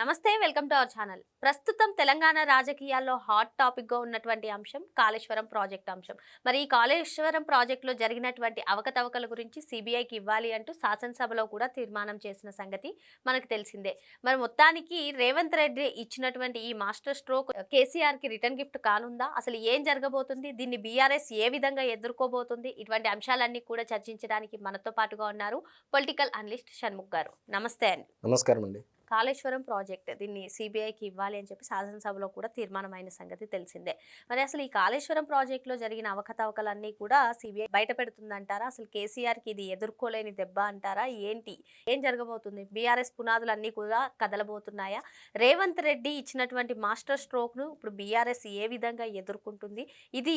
నమస్తే welcome to our channel. ప్రస్తుతం తెలంగాణ రాజకీయాల్లో హాట్ టాపిక్గా ఉన్నటువంటి అంశం కాళేశ్వరం ప్రాజెక్ట్ అంశం. మరి ఈ కాళేశ్వరం ప్రాజెక్టులో జరిగినటువంటి అవకతవకల గురించి సిబిఐకి ఇవ్వాలి అంటూ శాసనసభలో కూడా తీర్మానం చేసిన సంగతి మనకు తెలిసిందే. మరి మొత్తానికి రేవంత్ రెడ్డి ఇచ్చినటువంటి ఈ మాస్టర్ స్ట్రోక్ కేసీఆర్కి రిటర్న్ గిఫ్ట్ కానుందా? అసలు ఏం జరగబోతుంది? దీన్ని బీఆర్ఎస్ ఏ విధంగా ఎదుర్కోబోతుంది? ఇటువంటి అంశాలన్నీ కూడా చర్చించడానికి మనతో పాటుగా ఉన్నారు పొలిటికల్ అనలిస్ట్ షణ్ముఖ్ గారు. నమస్తే అండి. నమస్కారం అండి కాళేశ్వరం ప్రాజెక్ట్ దీన్ని సిబిఐకి ఇవ్వాలి అని చెప్పి శాసనసభలో కూడా తీర్మానమైన సంగతి తెలిసిందే. మరి అసలు ఈ కాళేశ్వరం ప్రాజెక్టులో జరిగిన అవకతవకలన్నీ కూడా సిబిఐ బయట పెడుతుందంటారా అసలు కేసీఆర్కి ఇది ఎదుర్కోలేని దెబ్బ అంటారా? ఏంటి? ఏం జరగబోతుంది? బీఆర్ఎస్ పునాదులు అన్నీ కూడా కదలబోతున్నాయా? రేవంత్ రెడ్డి ఇచ్చినటువంటి మాస్టర్ స్ట్రోక్ను ఇప్పుడు బీఆర్ఎస్ ఏ విధంగా ఎదుర్కొంటుంది? ఇది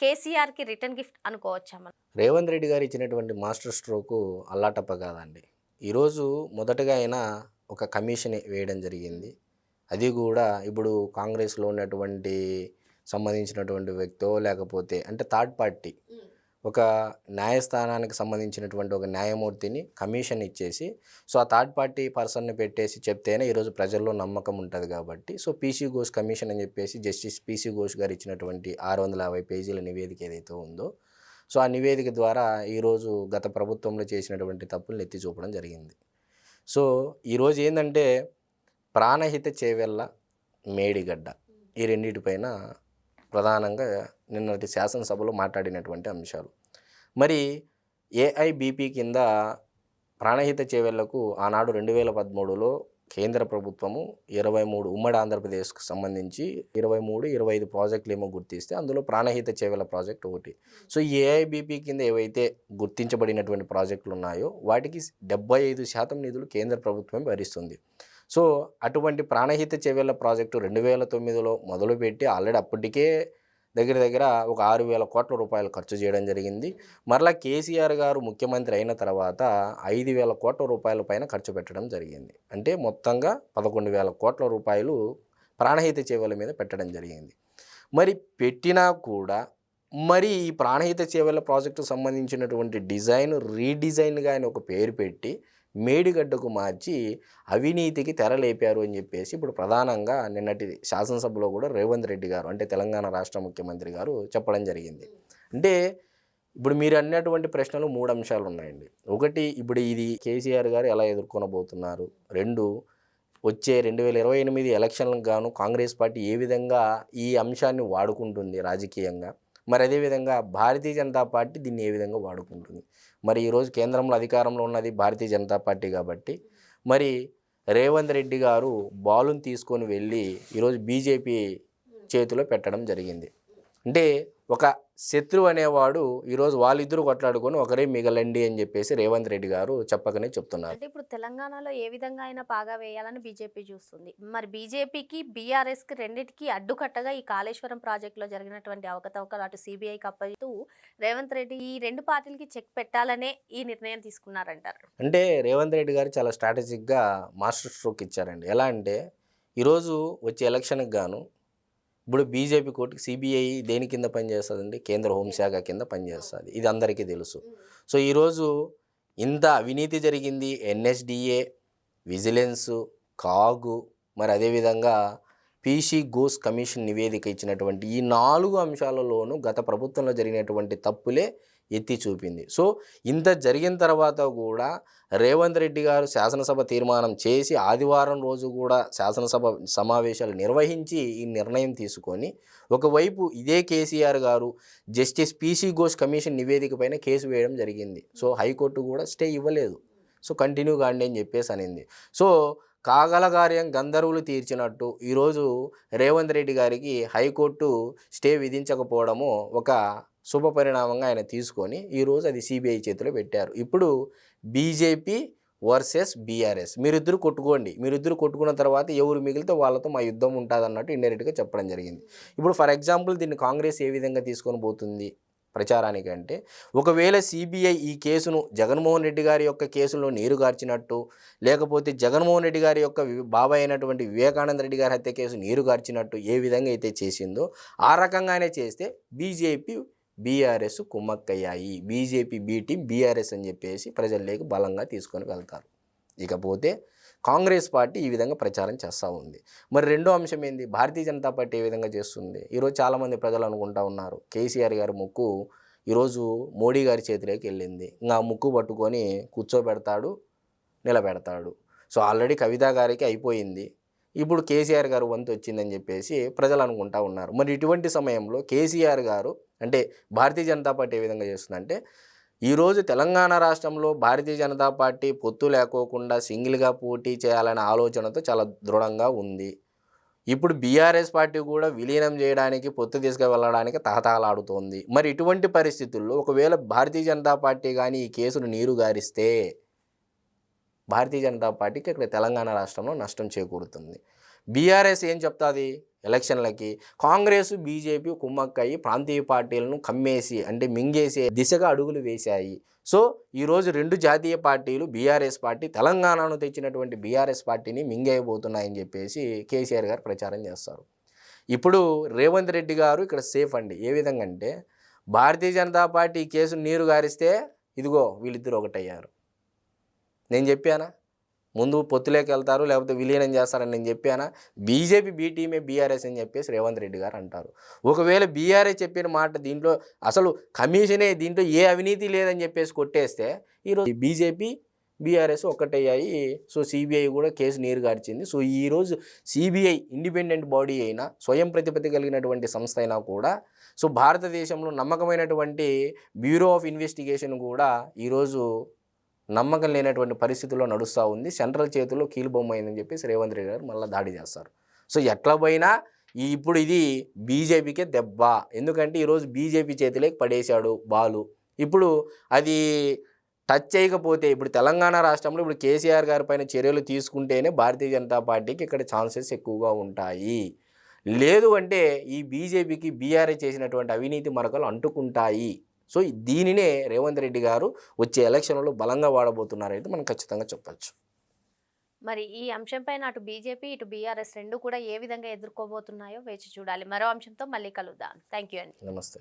కేసీఆర్కి రిటర్న్ గిఫ్ట్ అనుకోవచ్చా మనం? రేవంత్ రెడ్డి గారు ఇచ్చినటువంటి మాస్టర్ స్ట్రోకు అల్లాటప్ప కాదండి. ఈరోజు మొదటగా ఆయన ఒక కమిషన్ వేయడం జరిగింది. అది కూడా ఇప్పుడు కాంగ్రెస్లో ఉన్నటువంటి సంబంధించినటువంటి వ్యక్తో లేకపోతే అంటే థర్డ్ పార్టీ ఒక న్యాయస్థానానికి సంబంధించినటువంటి ఒక న్యాయమూర్తిని కమిషన్ ఇచ్చేసి సో ఆ థర్డ్ పార్టీ పర్సన్ని పెట్టేసి చెప్తేనే ఈరోజు ప్రజల్లో నమ్మకం ఉంటుంది కాబట్టి సో పీసీ ఘోష్ కమిషన్ అని చెప్పేసి జస్టిస్ పీసీ ఘోష్ గారు ఇచ్చినటువంటి ఆరు వందల యాభై పేజీల నివేదిక ఏదైతే ఉందో సో ఆ నివేదిక ద్వారా ఈరోజు గత ప్రభుత్వంలో చేసినటువంటి తప్పులను ఎత్తి చూపడం జరిగింది. సో ఈరోజు ఏంటంటే ప్రాణహిత చేవెళ్ళ మేడిగడ్డ. ఈ రెండింటిపైన ప్రధానంగా నిన్నటి శాసనసభలో మాట్లాడినటువంటి అంశాలు. మరి ఏఐబిపి కింద ప్రాణహిత చేవెళ్ళకు ఆనాడు రెండు వేల పదమూడులో కేంద్ర ప్రభుత్వము ఇరవై మూడు ఉమ్మడి ఆంధ్రప్రదేశ్కు సంబంధించి ఇరవై మూడు ఇరవై ఐదు ప్రాజెక్టులు ఏమో గుర్తిస్తే అందులో ప్రాణహిత చేవల ప్రాజెక్ట్ ఒకటి. సో ఏఐబిపి కింద ఏవైతే గుర్తించబడినటువంటి ప్రాజెక్టులు ఉన్నాయో వాటికి డెబ్బై ఐదు శాతం నిధులు కేంద్ర ప్రభుత్వం భరిస్తుంది. సో అటువంటి ప్రాణహిత చెవెళ్ళ ప్రాజెక్టు రెండు వేల తొమ్మిదిలో మొదలుపెట్టి ఆల్రెడీ అప్పటికే దగ్గర దగ్గర ఒక ఆరు వేల కోట్ల రూపాయలు ఖర్చు చేయడం జరిగింది. మరలా కేసీఆర్ గారు ముఖ్యమంత్రి అయిన తర్వాత ఐదు వేల కోట్ల రూపాయల పైన ఖర్చు పెట్టడం జరిగింది. అంటే మొత్తంగా పదకొండు వేల కోట్ల రూపాయలు ప్రాణహిత చేవల మీద పెట్టడం జరిగింది. మరి పెట్టినా కూడా మరి ఈ ప్రాణహిత చేవల ప్రాజెక్టుకు సంబంధించినటువంటి డిజైన్ రీడిజైన్గా ఆయన ఒక పేరు పెట్టి మేడిగడ్డకు మార్చి అవినీతికి తెరలేపారు అని చెప్పేసి ఇప్పుడు ప్రధానంగా నిన్నటి శాసనసభలో కూడా రేవంత్ రెడ్డి గారు అంటే తెలంగాణ రాష్ట్ర ముఖ్యమంత్రి గారు చెప్పడం జరిగింది. అంటే ఇప్పుడు మీరు అన్నటువంటి ప్రశ్నలు మూడు అంశాలు ఉన్నాయండి. ఒకటి ఇప్పుడు ఇది కేసీఆర్ గారు ఎలా ఎదుర్కొనబోతున్నారు? రెండు వచ్చే రెండు వేల ఇరవై ఎనిమిది ఎలక్షన్లకు గాను కాంగ్రెస్ పార్టీ ఏ విధంగా ఈ అంశాన్ని వాడుకుంటుంది రాజకీయంగా? మరి అదేవిధంగా భారతీయ జనతా పార్టీ దీన్ని ఏ విధంగా వాడుకుంటుంది? మరి ఈరోజు కేంద్రంలో అధికారంలో ఉన్నది భారతీయ జనతా పార్టీ కాబట్టి మరి రేవంత్ రెడ్డి గారు బాలుని తీసుకొని వెళ్ళి ఈరోజు బీజేపీ చేతిలో పెట్టడం జరిగింది. అంటే ఒక శత్రువు అనేవాడు ఈరోజు వాళ్ళిద్దరూ కొట్లాడుకొని ఒకరే మిగలండి అని చెప్పేసి రేవంత్ రెడ్డి గారు చెప్పకనే చెప్తున్నారు. అంటే ఇప్పుడు తెలంగాణలో ఏ విధంగా అయినా పాగా వేయాలని బీజేపీ చూస్తుంది. మరి బీజేపీకి బీఆర్ఎస్కి రెండింటికి అడ్డుకట్టగా ఈ కాళేశ్వరం ప్రాజెక్టులో జరిగినటువంటి అవకతవకలు అటు సిబిఐకి అప్పగిస్తూ రేవంత్ రెడ్డి ఈ రెండు పార్టీలకి చెక్ పెట్టాలనే ఈ నిర్ణయం తీసుకున్నారంటారు. అంటే రేవంత్ రెడ్డి గారు చాలా స్ట్రాటజిక్గా మాస్టర్ స్ట్రోక్ ఇచ్చారండి. ఎలా అంటే ఈరోజు వచ్చే ఎలక్షన్కి గాను ఇప్పుడు బీజేపీ కోర్టుకి సిబిఐ దేని కింద పనిచేస్తుందండి? కేంద్ర హోంశాఖ కింద పనిచేస్తుంది. ఇది అందరికీ తెలుసు. సో ఈరోజు ఇంత అవినీతి జరిగింది ఎన్ఎస్డిఏ విజిలెన్సు కాగు మరి అదేవిధంగా పీసీ ఘోష్ కమిషన్ నివేదిక ఇచ్చినటువంటి ఈ నాలుగు అంశాలలోనూ గత ప్రభుత్వంలో జరిగినటువంటి తప్పులే ఎత్తి చూపింది. సో ఇంత జరిగిన తర్వాత కూడా రేవంత్ రెడ్డి గారు శాసనసభ తీర్మానం చేసి ఆదివారం రోజు కూడా శాసనసభ సమావేశాలు నిర్వహించి ఈ నిర్ణయం తీసుకొని ఒకవైపు ఇదే కేసీఆర్ గారు జస్టిస్ పీసీ ఘోష్ కమిషన్ నివేదిక పైన కేసు వేయడం జరిగింది. సో హైకోర్టు కూడా స్టే ఇవ్వలేదు. సో కంటిన్యూ కాండి అని చెప్పేసి అనింది. సో కాగలగార్యం గంధర్వులు తీర్చినట్టు ఈరోజు రేవంత్ రెడ్డి గారికి హైకోర్టు స్టే విధించకపోవడము ఒక శుభ పరిణామంగా ఆయన తీసుకొని ఈరోజు అది సిబిఐ చేతిలో పెట్టారు. ఇప్పుడు బీజేపీ వర్సెస్ బీఆర్ఎస్ మీరిద్దరు కొట్టుకోండి. మీరిద్దరు కొట్టుకున్న తర్వాత ఎవరు మిగిలితే వాళ్ళతో మా యుద్ధం ఉంటుంది అన్నట్టు ఇండైరెక్ట్గా చెప్పడం జరిగింది. ఇప్పుడు ఫర్ ఎగ్జాంపుల్ దీన్ని కాంగ్రెస్ ఏ విధంగా తీసుకొని పోతుంది ప్రచారానికంటే ఒకవేళ సిబిఐ ఈ కేసును జగన్మోహన్ రెడ్డి గారి యొక్క కేసులో నీరుగార్చినట్టు లేకపోతే జగన్మోహన్ రెడ్డి గారి యొక్క బాబాయ్ అయినటువంటి వివేకానంద రెడ్డి గారి హత్య కేసు నీరుగార్చినట్టు ఏ విధంగా అయితే చేసిందో ఆ రకంగానే చేస్తే బీజేపీ బీఆర్ఎస్ కుమ్మక్కయ్యాయి. బీజేపీ బీ టీం బీఆర్ఎస్ అని చెప్పేసి ప్రజల్లోకి బలంగా తీసుకొని వెళ్తారు. ఇకపోతే కాంగ్రెస్ పార్టీ ఈ విధంగా ప్రచారం చేస్తూ ఉంది. మరి రెండో అంశం ఏంది? భారతీయ జనతా పార్టీ ఏ విధంగా చేస్తుంది? ఈరోజు చాలామంది ప్రజలు అనుకుంటా ఉన్నారు. కేసీఆర్ గారి ముక్కు ఈరోజు మోడీ గారి చేతిలోకి వెళ్ళింది. ఇంకా ముక్కు పట్టుకొని కూర్చోబెడతాడు నిలబెడతాడు. సో ఆల్రెడీ కవిత గారికి అయిపోయింది. ఇప్పుడు కేసీఆర్ గారు వంతు వచ్చిందని చెప్పేసి ప్రజలు అనుకుంటా ఉన్నారు. మరి ఇటువంటి సమయంలో కేసీఆర్ గారు అంటే భారతీయ జనతా పార్టీ ఏ విధంగా చేస్తుందంటే ఈరోజు తెలంగాణ రాష్ట్రంలో భారతీయ జనతా పార్టీ పొత్తు లేకోకుండా సింగిల్గా పోటీ చేయాలనే ఆలోచనతో చాలా దృఢంగా ఉంది. ఇప్పుడు బీఆర్ఎస్ పార్టీ కూడా విలీనం చేయడానికి పొత్తు తీసుకువెళ్ళడానికి తహతహలాడుతోంది. మరి ఇటువంటి పరిస్థితుల్లో ఒకవేళ భారతీయ జనతా పార్టీ కానీ ఈ కేసును నీరు గారిస్తే భారతీయ జనతా పార్టీకి ఇక్కడ తెలంగాణ రాష్ట్రంలో నష్టం చేకూరుతుంది. బీఆర్ఎస్ ఏం చెప్తాది? ఎలక్షన్లకి కాంగ్రెస్ బీజేపీ కుమ్మక్కయ్యి ప్రాంతీయ పార్టీలను కమ్మేసి అంటే మింగేసే దిశగా అడుగులు వేశాయి. సో ఈరోజు రెండు జాతీయ పార్టీలు బీఆర్ఎస్ పార్టీ తెలంగాణను తెచ్చినటువంటి బీఆర్ఎస్ పార్టీని మింగేయబోతున్నాయని చెప్పేసి కేసీఆర్ గారు ప్రచారం చేస్తారు. ఇప్పుడు రేవంత్ రెడ్డి గారు ఇక్కడ సేఫ్ అండి. ఏ విధంగా అంటే భారతీయ జనతా పార్టీ కేసు నీరు గారిస్తే ఇదిగో వీళ్ళిద్దరు ఒకటయ్యారు. నేను చెప్పానా? ముందు పొత్తులోకి వెళ్తారు లేకపోతే విలీనం చేస్తారని నేను చెప్పానా? బీజేపీ బీ టీమే బీఆర్ఎస్ అని చెప్పేసి రేవంత్ రెడ్డి గారు అంటారు. ఒకవేళ బీఆర్ఎస్ చెప్పిన మాట దీంట్లో అసలు కమిషనే దీంట్లో ఏ అవినీతి లేదని చెప్పేసి కొట్టేస్తే ఈరోజు బీజేపీ బీఆర్ఎస్ ఒక్కటయ్యాయి. సో సిబిఐ కూడా కేసు నీరు గార్చింది. సో ఈరోజు సిబిఐ ఇండిపెండెంట్ బాడీ అయినా స్వయం ప్రతిపత్తి కలిగినటువంటి సంస్థ అయినా కూడా సో భారతదేశంలో నమ్మకమైనటువంటి బ్యూరో ఆఫ్ ఇన్వెస్టిగేషన్ కూడా ఈరోజు నమ్మకం లేనటువంటి పరిస్థితుల్లో నడుస్తూ ఉంది. సెంట్రల్ చేతుల్లో కీలుబొమ్మ అయిందని చెప్పేసి రేవంత్ రెడ్డి గారు మళ్ళీ దాడి చేస్తారు. సో ఎట్లా పోయినా ఇప్పుడు ఇది బీజేపీకే దెబ్బ. ఎందుకంటే ఈరోజు బీజేపీ చేతిలోకి పడేశాడు బాలు. ఇప్పుడు అది టచ్ చేయకపోతే ఇప్పుడు తెలంగాణ రాష్ట్రంలో ఇప్పుడు కేసీఆర్ గారి పైన చర్యలు తీసుకుంటేనే భారతీయ జనతా పార్టీకి ఇక్కడ ఛాన్సెస్ ఎక్కువగా ఉంటాయి. లేదు అంటే ఈ బీజేపీకి బీఆర్ఏ చేసినటువంటి అవినీతి మరకలు అంటుకుంటాయి. సో దీనినే రేవంత్ రెడ్డి గారు వచ్చే ఎలక్షన్లో బలంగా వాడబోతున్నారైతే మనం ఖచ్చితంగా చెప్పచ్చు. మరి ఈ అంశంపైన అటు బీజేపీ ఇటు బీఆర్ఎస్ రెండు కూడా ఏ విధంగా ఎదుర్కోబోతున్నాయో వేచి చూడాలి. మరో అంశంతో మళ్ళీ కలుద్దాం. థ్యాంక్ యూ అండి. నమస్తే.